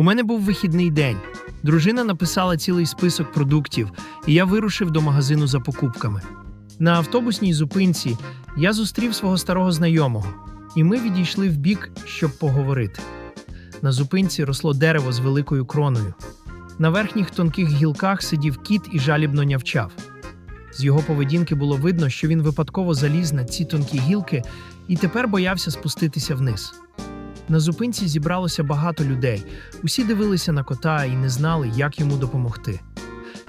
У мене був вихідний день. Дружина написала цілий список продуктів, і я вирушив до магазину за покупками. На автобусній зупинці я зустрів свого старого знайомого, і ми відійшли в бік, щоб поговорити. На зупинці росло дерево з великою кроною. На верхніх тонких гілках сидів кіт і жалібно нявчав. З його поведінки було видно, що він випадково заліз на ці тонкі гілки і тепер боявся спуститися вниз. На зупинці зібралося багато людей. Усі дивилися на кота і не знали, як йому допомогти.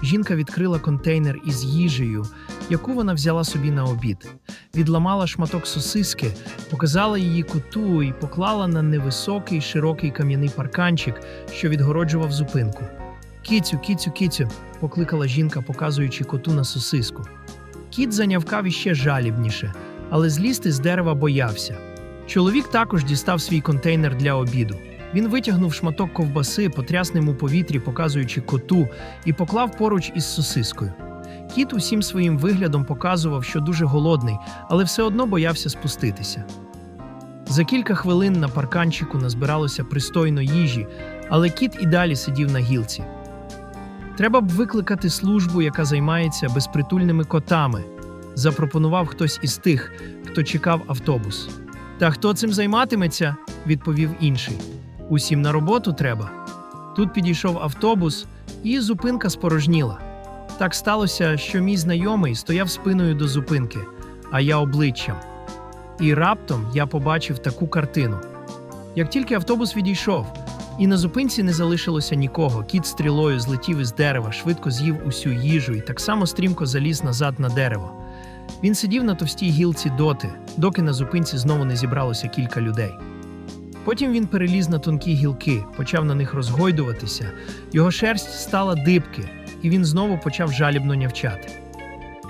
Жінка відкрила контейнер із їжею, яку вона взяла собі на обід, відламала шматок сосиски, показала її коту і поклала на невисокий широкий кам'яний парканчик, що відгороджував зупинку. Кіцю, кіцю, кіцю, покликала жінка, показуючи коту на сосиску. Кіт занявкав іще жалібніше, але злізти з дерева боявся. Чоловік також дістав свій контейнер для обіду. Він витягнув шматок ковбаси, потряс ним у повітрі, показуючи коту, і поклав поруч із сосискою. Кіт усім своїм виглядом показував, що дуже голодний, але все одно боявся спуститися. За кілька хвилин на парканчику назбиралося пристойно їжі, але кіт і далі сидів на гілці. Треба б викликати службу, яка займається безпритульними котами, запропонував хтось із тих, хто чекав автобус. Та хто цим займатиметься? відповів інший. Усім на роботу треба. Тут підійшов автобус, і зупинка спорожніла. Так сталося, що мій знайомий стояв спиною до зупинки, а я обличчям. І раптом я побачив таку картину. Як тільки автобус відійшов, і на зупинці не залишилося нікого, кіт стрілою злетів із дерева, швидко з'їв усю їжу і так само стрімко заліз назад на дерево. Він сидів на товстій гілці доти, доки на зупинці знову не зібралося кілька людей. Потім він переліз на тонкі гілки, почав на них розгойдуватися, його шерсть стала дибки, і він знову почав жалібно нявчати.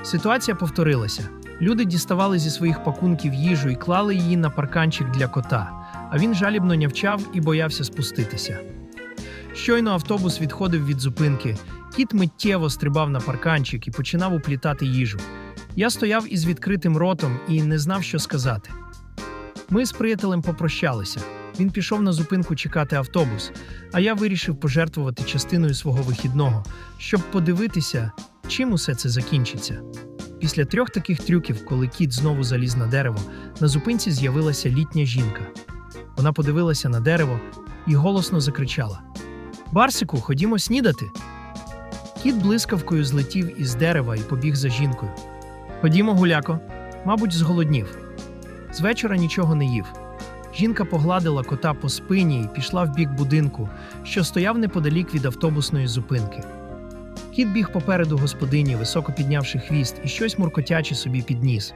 Ситуація повторилася. Люди діставали зі своїх пакунків їжу і клали її на парканчик для кота, а він жалібно нявчав і боявся спуститися. Щойно автобус відходив від зупинки, кіт миттєво стрибав на парканчик і починав уплітати їжу. Я стояв із відкритим ротом і не знав, що сказати. Ми з приятелем попрощалися. Він пішов на зупинку чекати автобус, а я вирішив пожертвувати частиною свого вихідного, щоб подивитися, чим усе це закінчиться. Після трьох таких трюків, коли кіт знову заліз на дерево, на зупинці з'явилася літня жінка. Вона подивилася на дерево і голосно закричала: Барсику, ходімо снідати. Кіт блискавкою злетів із дерева і побіг за жінкою. Ходімо, гуляко, мабуть, зголоднів. З вечора нічого не їв. Жінка погладила кота по спині і пішла в бік будинку, що стояв неподалік від автобусної зупинки. Кіт біг попереду господині, високо піднявши хвіст і щось муркотяче собі підніс.